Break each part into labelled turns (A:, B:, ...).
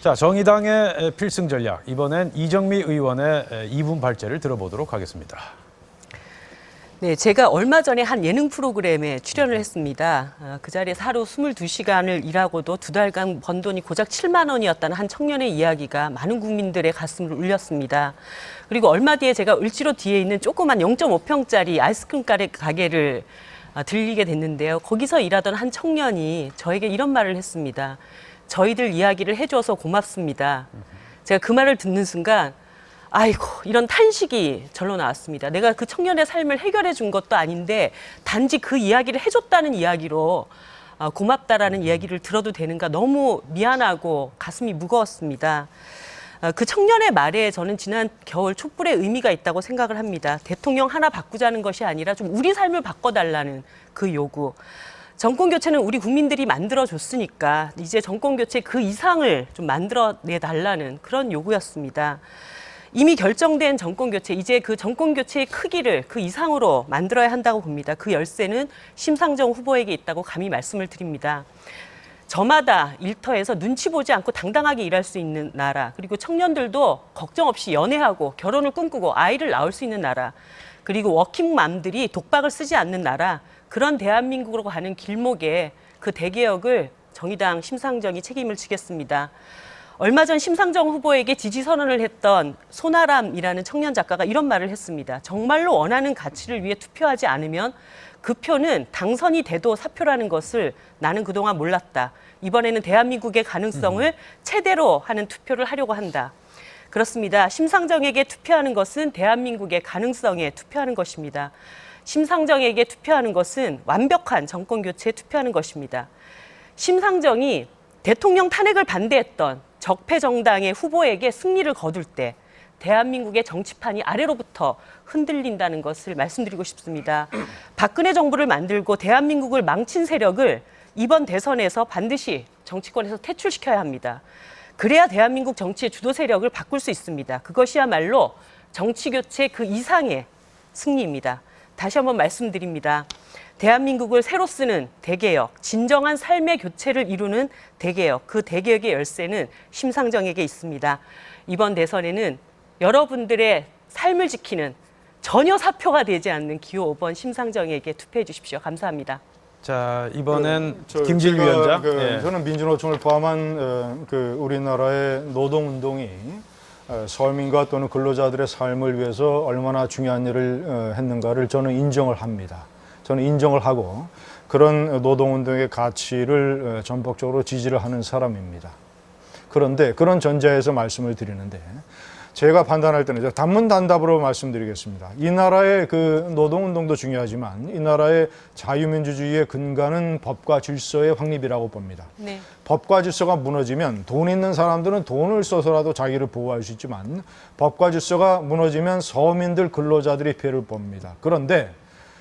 A: 자, 정의당의 필승 전략. 이번엔 이정미 의원의 2분 발제를 들어보도록 하겠습니다.
B: 네, 제가 얼마 전에 한 예능 프로그램에 출연을 했습니다. 아, 그 자리에서 하루 22시간을 일하고도 두 달간 번 돈이 고작 7만 원이었다는 한 청년의 이야기가 많은 국민들의 가슴을 울렸습니다. 그리고 얼마 뒤에 제가 을지로 뒤에 있는 조그만 0.5평짜리 아이스크림 가게- 가게를 아, 들리게 됐는데요. 거기서 일하던 한 청년이 저에게 이런 말을 했습니다. 저희들 이야기를 해줘서 고맙습니다. 제가 그 말을 듣는 순간 아이고 이런 탄식이 절로 나왔습니다. 내가 그 청년의 삶을 해결해 준 것도 아닌데 단지 그 이야기를 해줬다는 이야기로 아, 고맙다라는 이야기를 들어도 되는가 너무 미안하고 가슴이 무거웠습니다. 아, 그 청년의 말에 저는 지난 겨울 촛불의 의미가 있다고 생각을 합니다. 대통령 하나 바꾸자는 것이 아니라 좀 우리 삶을 바꿔달라는 그 요구. 정권 교체는 우리 국민들이 만들어 줬으니까 이제 정권 교체 그 이상을 좀 만들어 내 달라는 그런 요구였습니다. 이미 결정된 정권 교체, 이제 그 정권 교체의 크기를 그 이상으로 만들어야 한다고 봅니다. 그 열쇠는 심상정 후보에게 있다고 감히 말씀을 드립니다. 저마다 일터에서 눈치 보지 않고 당당하게 일할 수 있는 나라, 그리고 청년들도 걱정 없이 연애하고 결혼을 꿈꾸고 아이를 낳을 수 있는 나라, 그리고 워킹맘들이 독박을 쓰지 않는 나라, 그런 대한민국으로 가는 길목에 그 대개혁을 정의당 심상정이 책임을 지겠습니다. 얼마 전 심상정 후보에게 지지 선언을 했던 소나람이라는 청년 작가가 이런 말을 했습니다. 정말로 원하는 가치를 위해 투표하지 않으면 그 표는 당선이 돼도 사표라는 것을 나는 그동안 몰랐다. 이번에는 대한민국의 가능성을 최대로 하는 투표를 하려고 한다. 그렇습니다. 심상정에게 투표하는 것은 대한민국의 가능성에 투표하는 것입니다. 심상정에게 투표하는 것은 완벽한 정권 교체에 투표하는 것입니다. 심상정이 대통령 탄핵을 반대했던 적폐 정당의 후보에게 승리를 거둘 때 대한민국의 정치판이 아래로부터 흔들린다는 것을 말씀드리고 싶습니다. 박근혜 정부를 만들고 대한민국을 망친 세력을 이번 대선에서 반드시 정치권에서 퇴출시켜야 합니다. 그래야 대한민국 정치의 주도 세력을 바꿀 수 있습니다. 그것이야말로 정치 교체 그 이상의 승리입니다. 다시 한번 말씀드립니다. 대한민국을 새로 쓰는 대개혁, 진정한 삶의 교체를 이루는 대개혁, 그 대개혁의 열쇠는 심상정에게 있습니다. 이번 대선에는 여러분들의 삶을 지키는 전혀 사표가 되지 않는 기호 5번 심상정에게 투표해 주십시오. 감사합니다.
A: 자, 이번엔
C: 그, 저, 제가
A: 위원장.
C: 그,
A: 예.
C: 저는 민주노총을 포함한 어, 그 우리나라의 노동 운동이 어, 서민과 또는 근로자들의 삶을 위해서 얼마나 중요한 일을 어, 했는가를 저는 인정을 합니다. 저는 인정을 하고 그런 노동 운동의 가치를 어, 전폭적으로 지지를 하는 사람입니다. 그런데 그런 전제에서 말씀을 드리는데 제가 판단할 때는 단문단답으로 말씀드리겠습니다. 이 나라의 그 노동운동도 중요하지만 이 나라의 자유민주주의의 근간은 법과 질서의 확립이라고 봅니다.
B: 네.
C: 법과 질서가 무너지면 돈 있는 사람들은 돈을 써서라도 자기를 보호할 수 있지만 법과 질서가 무너지면 서민들 근로자들이 피해를 봅니다. 그런데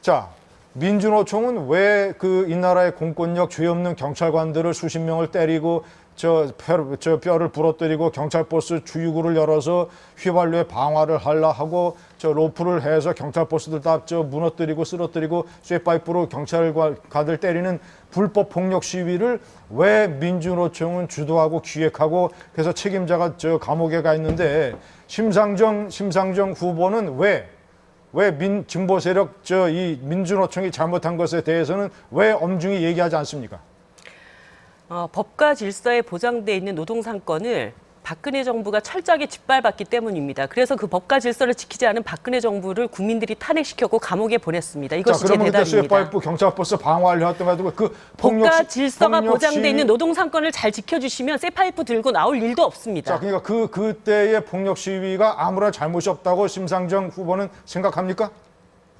C: 자 민주노총은 왜 그 이 나라의 공권력 죄 없는 경찰관들을 수십 명을 때리고 저, 뼈, 저 뼈를 부러뜨리고 경찰 버스 주유구를 열어서 휘발유에 방화를 하려 하고 저 로프를 해서 경찰 버스들 다 저 무너뜨리고 쓰러뜨리고 쇠파이프로 경찰관들 때리는 불법 폭력 시위를 왜 민주노총은 주도하고 기획하고 그래서 책임자가 저 감옥에 가 있는데 심상정 심상정 후보는 왜 왜민 진보 세력 저 이 민주노총이 잘못한 것에 대해서는 왜 엄중히 얘기하지 않습니까?
B: 어, 법과 질서에 보장돼 있는 노동 상권을 박근혜 정부가 철저하게 짓밟았기 때문입니다. 그래서 그 법과 질서를 지키지 않은 박근혜 정부를 국민들이 탄핵시켰고 감옥에 보냈습니다.
C: 자
B: 이것이 제
C: 그러면 그때
B: 대답입니다.
C: 쇠파이프 경찰버스 방화를 했던 가지고 그 폭력
B: 법과
C: 시-
B: 질서가
C: 폭력
B: 보장돼
C: 시위-
B: 있는 노동 상권을 잘 지켜주시면 쇠파이프 들고 나올 일도 없습니다.
C: 자 그러니까 그 그때의 폭력 시위가 아무런 잘못이 없다고 심상정 후보는 생각합니까?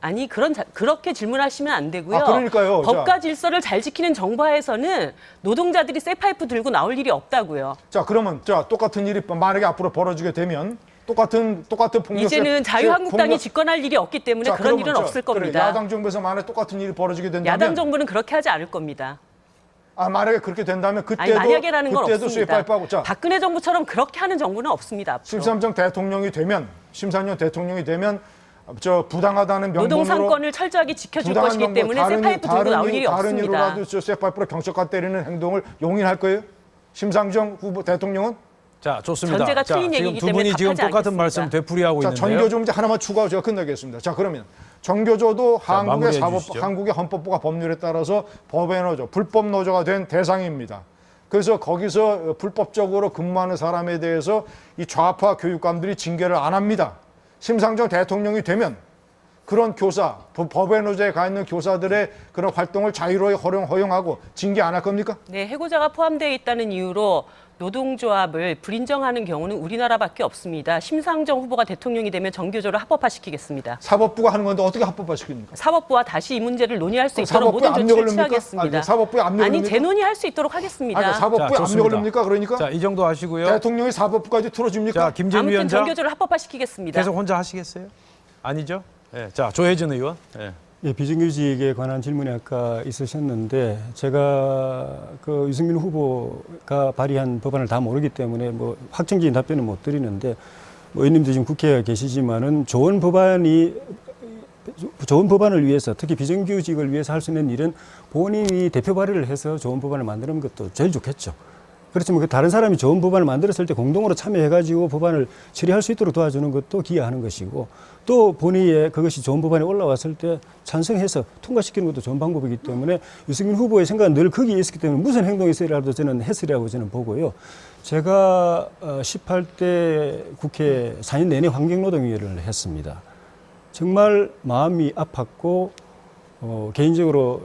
B: 아니 그런 자- 그렇게 질문하시면 안 되고요.
C: 아, 그러니까요.
B: 법과
C: 자.
B: 질서를 잘 지키는 정부하에서는 노동자들이 쇠파이프 들고 나올 일이 없다고요.
C: 자 그러면 자 똑같은 일이 만약에 앞으로 벌어지게 되면 똑같은 똑같은 폭력
B: 이제는 자유한국당이
C: 폭력-
B: 집권할 일이 없기 때문에
C: 자,
B: 그런
C: 그러면
B: 일은
C: 자,
B: 없을
C: 그래,
B: 겁니다.
C: 야당 정부에서 만약 똑같은 일이 벌어지게 된다면
B: 야당 정부는 그렇게 하지 않을 겁니다.
C: 아 만약에 그렇게 된다면
B: 아니
C: 그때도
B: 만약에라는 건
C: 그때도
B: 없습니다.
C: 쇠파이프하고 자
B: 박근혜 정부처럼 그렇게 하는 정부는 없습니다. 앞으로.
C: 심상정 대통령이 되면 심상정 대통령이 되면 저 부당하다는 명분으로
B: 노동상권을 철저하게 지켜줄
C: 부당한
B: 것이기
C: 명분,
B: 때문에
C: 다른 일-
B: 들고 나올 일이
C: 일- 다른
B: 없습니다.
C: 이유로라도 저 쇠파이프로 경찰관 때리는 행동을 용인할 거예요? 심상정 후보 대통령은
A: 자, 좋습니다.
B: 전제가
A: 자,
B: 틀린
A: 지금
B: 얘기이기
A: 두
B: 때문에
A: 분이 지금
B: 답하지
A: 똑같은
B: 않겠습니다.
A: 말씀 되풀이하고
C: 자,
A: 있는데요.
C: 전교조 문제 하나만 추가하고 제가 끝내겠습니다. 자, 그러면 전교조도
A: 자,
C: 한국의
A: 마무리해
C: 사법,
A: 주시죠.
C: 한국의 헌법부가 법률에 따라서 법의 노조, 불법 노조가 된 대상입니다. 그래서 거기서 불법적으로 근무하는 사람에 대해서 이 좌파 교육감들이 징계를 안 합니다. 심상정 대통령이 되면 그런 교사, 법- 법의 노조에 가 있는 교사들의 그런 활동을 자유로이 허용, 허용하고 징계 안 할 겁니까?
B: 네, 해고자가 포함되어 있다는 이유로 노동조합을 불인정하는 경우는 우리나라밖에 없습니다. 심상정 후보가 대통령이 되면 정교조를 합법화시키겠습니다.
C: 사법부가 하는 건데 어떻게 합법화시킵니까?
B: 사법부와 다시 이 문제를 논의할 수 있도록 모든 조치를? 취하겠습니다.
C: 사법부에 압력을
B: 아니? 재논의할 수 있도록 하겠습니다.
C: 아니, 사법부에
A: 자.
C: 압력을 넣습니까? 그러니까
A: 자, 이 정도 하시고요.
C: 대통령이 사법부까지 틀어줍니까?
A: 자, 김재인
B: 아무튼
A: 위원장
B: 정교조를 합법화시키겠습니다.
A: 계속 혼자 하시겠어요? 아니죠? 예. 자, 조혜진 의원. 예.
D: 예, 비정규직에 관한 질문이 아까 있으셨는데 제가 그 유승민 후보가 발의한 법안을 다 모르기 때문에 뭐 확정적인 답변은 못 드리는데 뭐 의원님도 지금 국회에 계시지만은 좋은 법안이 좋은 법안을 위해서 특히 비정규직을 위해서 할 수 있는 일은 본인이 대표 발의를 해서 좋은 법안을 만드는 것도 제일 좋겠죠. 그렇지만 그 다른 사람이 좋은 법안을 만들었을 때 공동으로 참여해가지고 법안을 처리할 수 있도록 도와주는 것도 기여하는 것이고 또 본의에 그것이 좋은 법안이 올라왔을 때 찬성해서 통과시키는 것도 좋은 방법이기 때문에 유승민 후보의 생각은 늘 거기에 있었기 때문에 무슨 행동이 있어라도 저는 했으리라고 저는 보고요. 제가 어, 18대 국회 4년 내내 환경노동위원회를 했습니다. 정말 마음이 아팠고 어, 개인적으로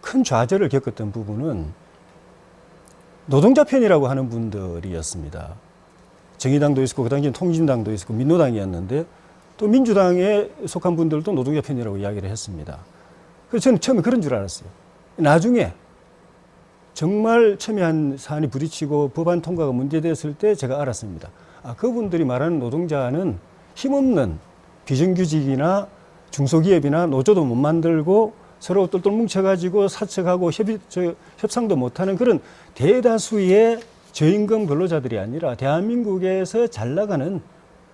D: 큰 좌절을 겪었던 부분은 노동자 편이라고 하는 분들이었습니다. 정의당도 있었고 그 당시엔 통진당도 있었고 민노당이었는데 또 민주당에 속한 분들도 노동자 편이라고 이야기를 했습니다. 그래서 저는 처음에 그런 줄 알았어요. 나중에 정말 첨예한 사안이 부딪히고 법안 통과가 문제됐을 때 제가 알았습니다. 아, 그분들이 말하는 노동자는 힘없는 비정규직이나 중소기업이나 노조도 못 만들고 서로 똘똘 뭉쳐가지고 사측하고 협의, 저, 협상도 못하는 그런 대다수의 저임금 근로자들이 아니라 대한민국에서 잘 나가는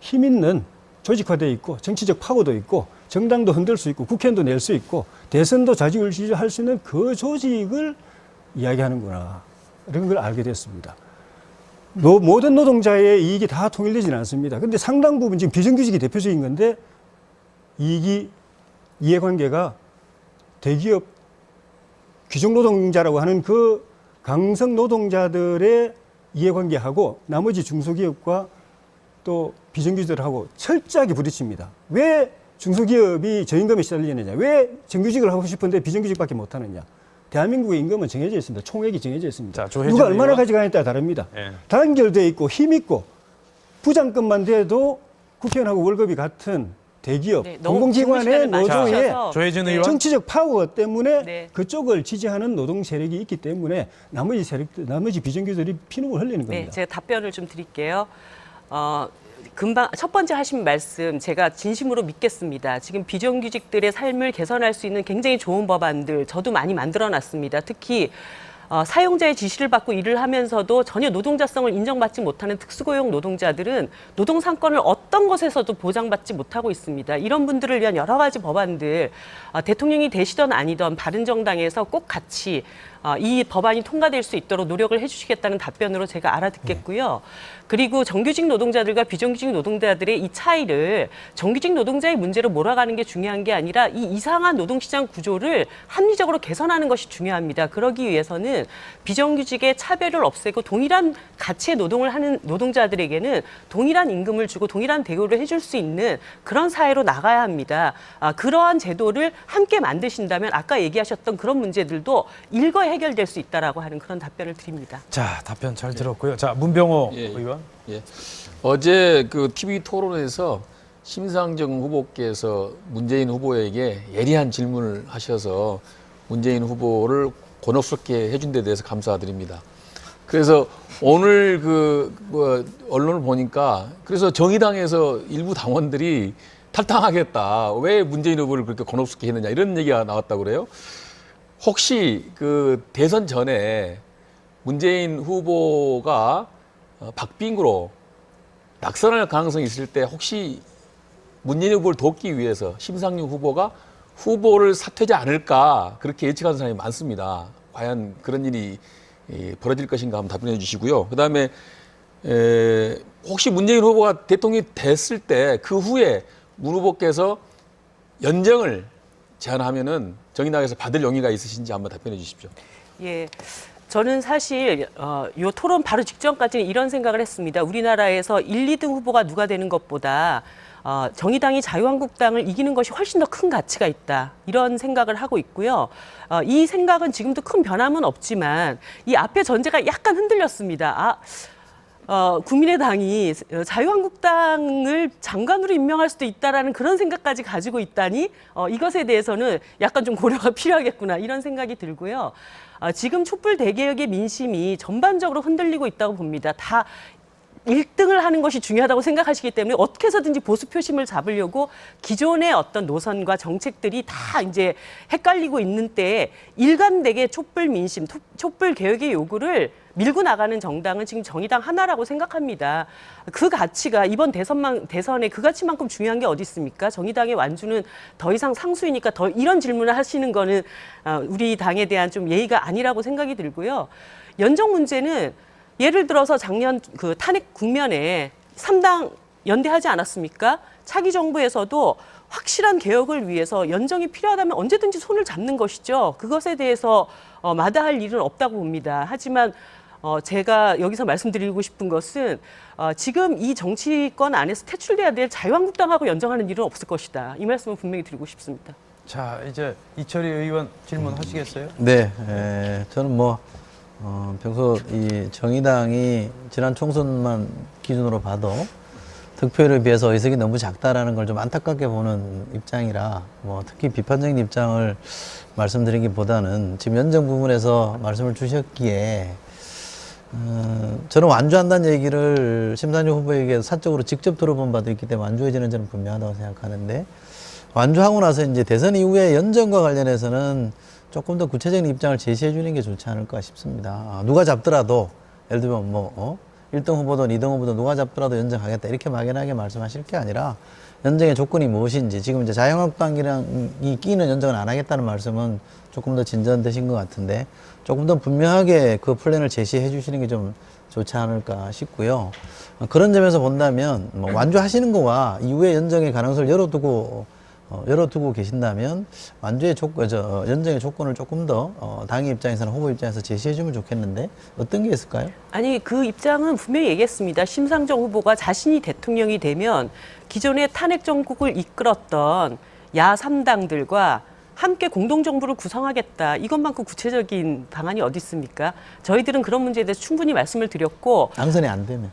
D: 힘 있는 조직화돼 있고 정치적 파워도 있고 정당도 흔들 수 있고 국회의원도 낼 수 있고 대선도 좌지우지할 수 있는 그 조직을 이야기하는구나 이런 걸 알게 됐습니다. 노, 모든 노동자의 이익이 다 통일되지는 않습니다. 근데 상당 부분 지금 비정규직이 대표적인 건데 이익이 이해관계가 대기업 귀족 노동자라고 하는 그 강성 노동자들의 이해관계하고 나머지 중소기업과 또 비정규직들하고 철저하게 부딪힙니다. 왜 중소기업이 저임금에 시달리느냐? 왜 정규직을 하고 싶은데 비정규직밖에 못하느냐? 대한민국의 임금은 정해져 있습니다. 총액이 정해져 있습니다.
A: 자,
D: 누가 얼마나. 가져가냐에 따라 다릅니다.
A: 예.
D: 단결돼 있고 힘 있고 부장급만 돼도 국회의원하고 월급이 같은 대기업
B: 네,
D: 공공기관의 노조의.
A: 조혜진
B: 네.
A: 의원.
D: 정치적 파워 때문에
B: 네.
D: 그쪽을 지지하는 노동 세력이 있기 때문에 나머지 세력, 나머지 비정규들이 피눈을 흘리는
B: 네,
D: 겁니다.
B: 제가 답변을 좀 드릴게요. 어, 금방 첫 번째 하신 말씀 제가 진심으로 믿겠습니다. 지금 비정규직들의 삶을 개선할 수 있는 굉장히 좋은 법안들 저도 많이 만들어 놨습니다. 특히 어, 사용자의 지시를 받고 일을 하면서도 전혀 노동자성을 인정받지 못하는 특수고용 노동자들은 노동 상권을 어떤 것에서도 보장받지 못하고 있습니다. 이런 분들을 위한 여러 가지 법안들 어, 대통령이 되시던 아니던 바른정당에서 꼭 같이 어, 이 법안이 통과될 수 있도록 노력을 해주시겠다는 답변으로 제가 알아듣겠고요. 그리고 정규직 노동자들과 비정규직 노동자들의 이 차이를 정규직 노동자의 문제로 몰아가는 게 중요한 게 아니라 이 이상한 노동시장 구조를 합리적으로 개선하는 것이 중요합니다. 그러기 위해서는 비정규직의 차별을 없애고 동일한 가치의 노동을 하는 노동자들에게는 동일한 임금을 주고 동일한 대우를 해줄 수 있는 그런 사회로 나가야 합니다. 아, 그러한 제도를 함께 만드신다면 아까 얘기하셨던 그런 문제들도 일거에 해결될 수 있다라고 하는 그런 답변을 드립니다.
A: 자, 답변 잘 들었고요. 자, 문병호
E: 예, 예.
A: 의원.
E: 예. 어제 그 TV 토론에서 심상정 후보께서 문재인 후보에게 예리한 질문을 하셔서 문재인 후보를 곤혹스럽게 해준 데 대해서 감사드립니다. 그래서 오늘 그 뭐 언론을 보니까 그래서 정의당에서 일부 당원들이 탈당하겠다. 왜 문재인 후보를 그렇게 곤혹스럽게 했느냐 이런 얘기가 나왔다고 그래요. 혹시 그 대선 전에 문재인 후보가 어, 박빙으로 낙선할 가능성이 있을 때 혹시 문재인 후보를 돕기 위해서 심상용 후보가 후보를 사퇴하지 않을까 그렇게 예측하는 사람이 많습니다. 과연 그런 일이 이, 벌어질 것인가 한번 답변해 주시고요. 그다음에 에, 혹시 문재인 후보가 대통령이 됐을 때 그 후에 문 후보께서 연정을 제안하면은 정의당에서 받을 용의가 있으신지 한번 답변해 주십시오.
B: 예. 저는 사실 어, 요 토론 바로 직전까지는 이런 생각을 했습니다. 우리나라에서 1, 2등 후보가 누가 되는 것보다 어, 정의당이 자유한국당을 이기는 것이 훨씬 더 큰 가치가 있다. 이런 생각을 하고 있고요. 어, 이 생각은 지금도 큰 변함은 없지만 이 앞에 전제가 약간 흔들렸습니다. 아, 어, 국민의당이 자유한국당을 장관으로 임명할 수도 있다라는 그런 생각까지 가지고 있다니 어, 이것에 대해서는 약간 좀 고려가 필요하겠구나 이런 생각이 들고요. 어, 지금 촛불 대개혁의 민심이 전반적으로 흔들리고 있다고 봅니다. 다 1등을 하는 것이 중요하다고 생각하시기 때문에 어떻게 해서든지 보수 표심을 잡으려고 기존의 어떤 노선과 정책들이 다 이제 헷갈리고 있는 때에 일관되게 촛불 민심, 토- 촛불 개혁의 요구를 밀고 나가는 정당은 지금 정의당 하나라고 생각합니다. 그 가치가 이번 대선만 대선에 그 가치만큼 중요한 게 어디 있습니까? 정의당의 완주는 더 이상 상수이니까 더 이런 질문을 하시는 거는 어, 우리 당에 대한 좀 예의가 아니라고 생각이 들고요. 연정 문제는 예를 들어서 작년 그 탄핵 국면에 삼당 연대하지 않았습니까? 차기 정부에서도 확실한 개혁을 위해서 연정이 필요하다면 언제든지 손을 잡는 것이죠. 그것에 대해서 어, 마다할 일은 없다고 봅니다. 하지만 어, 제가 여기서 말씀드리고 싶은 것은 어, 지금 이 정치권 안에서 퇴출돼야 될 자유한국당하고 연정하는 일은 없을 것이다. 이 말씀을 분명히 드리고 싶습니다.
A: 자, 이제 이철희 의원 질문하시겠어요?
F: 네, 에, 저는 뭐 어, 평소 이 정의당이 지난 총선만 기준으로 봐도 득표율에 비해서 의석이 너무 작다라는 걸 좀 안타깝게 보는 입장이라 뭐 특히 비판적인 입장을 말씀드리기보다는 지금 연정 부분에서 말씀을 주셨기에 어, 저는 완주한다는 얘기를 심상정 후보에게 사적으로 직접 들어본 바도 있기 때문에 완주해지는 저는 분명하다고 생각하는데 완주하고 나서 이제 대선 이후에 연정과 관련해서는 조금 더 구체적인 입장을 제시해 주는 게 좋지 않을까 싶습니다. 아, 누가 잡더라도 예를 들면 뭐 어? 1등 후보든 2등 후보든 누가 잡더라도 연정하겠다 이렇게 막연하게 말씀하실 게 아니라 연정의 조건이 무엇인지 지금 이제 자유한국당이랑 이 끼는 연정을 안 하겠다는 말씀은 조금 더 진전되신 것 같은데 조금 더 분명하게 그 플랜을 제시해 주시는 게 좀 좋지 않을까 싶고요. 어, 그런 점에서 본다면 뭐 완주하시는 거와 이후에 연정의 가능성을 열어두고 어, 열어두고 계신다면 완주의 조건, 저 어, 연정의 조건을 조금 더 어, 당의 입장에서는 후보 입장에서 제시해주면 좋겠는데 어떤 게 있을까요?
B: 아니 그 입장은 분명히 얘기했습니다. 심상정 후보가 자신이 대통령이 되면 기존의 탄핵 정국을 이끌었던 야 3당들과 함께 공동정부를 구성하겠다. 이것만큼 구체적인 방안이 어디 있습니까? 저희들은 그런 문제에 대해서 충분히 말씀을 드렸고
F: 당선이 안 되면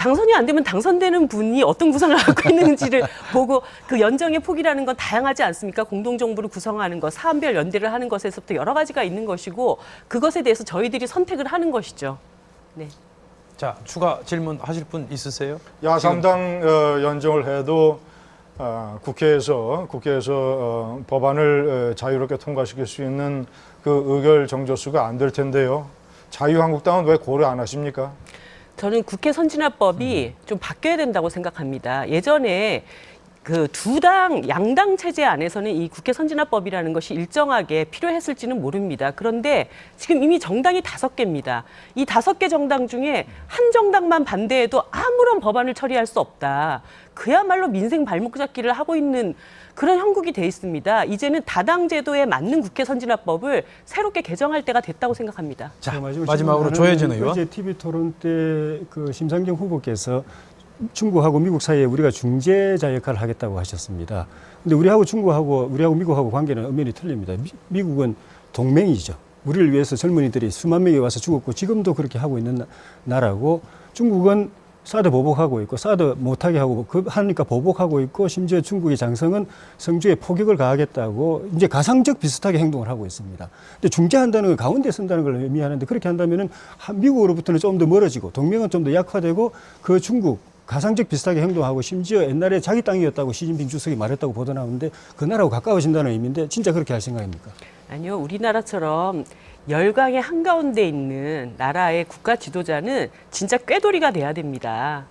B: 당선이 안 되면 당선되는 분이 어떤 구상을 하고 있는지를 보고 그 연정의 폭이라는 건 다양하지 않습니까? 공동정부를 구성하는 것, 사안별 연대를 하는 것에서부터 여러 가지가 있는 것이고 그것에 대해서 저희들이 선택을 하는 것이죠. 네.
A: 자, 추가 질문 하실 분 있으세요?
C: 야삼당 어, 연정을 해도 어, 국회에서 국회에서 어, 법안을 어, 자유롭게 통과시킬 수 있는 그 의결 정조수가 안 될 텐데요. 자유한국당은 왜 고려 안 하십니까?
B: 저는 국회 선진화법이 좀 바뀌어야 된다고 생각합니다. 예전에 그 두 당 양당 체제 안에서는 이 국회 선진화법이라는 것이 일정하게 필요했을지는 모릅니다. 그런데 지금 이미 정당이 다섯 개입니다. 이 다섯 개 정당 중에 한 정당만 반대해도 아무런 법안을 처리할 수 없다. 그야말로 민생 발목 잡기를 하고 있는 그런 형국이 돼 있습니다. 이제는 다당 제도에 맞는 국회 선진화법을 새롭게 개정할 때가 됐다고 생각합니다.
A: 자,
D: 제가 마지막으로
A: 조혜진 의원.
D: 어제 TV 토론 때 그 심상정 후보께서 중국하고 미국 사이에 우리가 중재자 역할을 하겠다고 하셨습니다. 근데 우리하고 중국하고 우리하고 미국하고 관계는 엄연히 틀립니다. 미, 미국은 동맹이죠. 우리를 위해서 젊은이들이 수만 명이 와서 죽었고 지금도 그렇게 하고 있는 나- 나라고 중국은 사드 보복하고 있고 사드 못하게 하고 그 하니까 보복하고 있고 심지어 중국의 장성은 성주에 포격을 가하겠다고 이제 가상적 비슷하게 행동을 하고 있습니다. 근데 중재한다는 건 가운데 선다는 걸 의미하는데 그렇게 한다면은 한- 미국으로부터는 좀 더 멀어지고 동맹은 좀 더 약화되고 그 중국 가상적 비슷하게 행동하고 심지어 옛날에 자기 땅이었다고 시진핑 주석이 말했다고 보도 나오는데 그 나라하고 가까워진다는 의미인데 진짜 그렇게 할 생각입니까?
B: 아니요, 우리나라처럼 열강의 한가운데 있는 나라의 국가 지도자는 진짜 꾀돌이가 돼야 됩니다.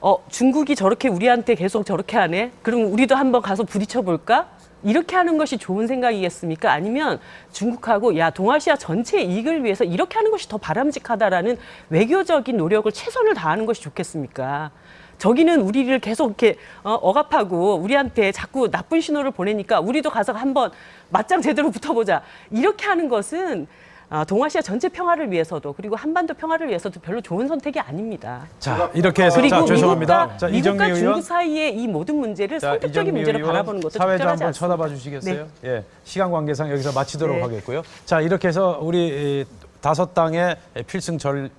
B: 어, 중국이 저렇게 우리한테 계속 저렇게 하네? 그럼 우리도 한번 가서 부딪혀 볼까? 이렇게 하는 것이 좋은 생각이겠습니까? 아니면 중국하고 야 동아시아 전체 이익을 위해서 이렇게 하는 것이 더 바람직하다라는 외교적인 노력을 최선을 다하는 것이 좋겠습니까? 저기는 우리를 계속 이렇게 어, 억압하고 우리한테 자꾸 나쁜 신호를 보내니까 우리도 가서 한번 맞짱 제대로 붙어보자. 이렇게 하는 것은 아, 동아시아 전체 평화를 위해서도 그리고 한반도 평화를 위해서도 별로 좋은 선택이 아닙니다.
A: 자, 이렇게 해서
B: 그리고
A: 자, 죄송합니다.
B: 미국과,
A: 자,
B: 미국과
A: 이정미 의원.
B: 중국 사이의 이 모든 문제를
A: 자, 이정미
B: 문제로 바라보는 것도
A: 사회 좀
B: 적절하지
A: 한번
B: 않습니다.
A: 쳐다봐 주시겠어요?
B: 네.
A: 예. 시간 관계상 여기서 마치도록
B: 네.
A: 하겠고요. 자, 이렇게 해서 우리 이, 다섯 당의 필승 절,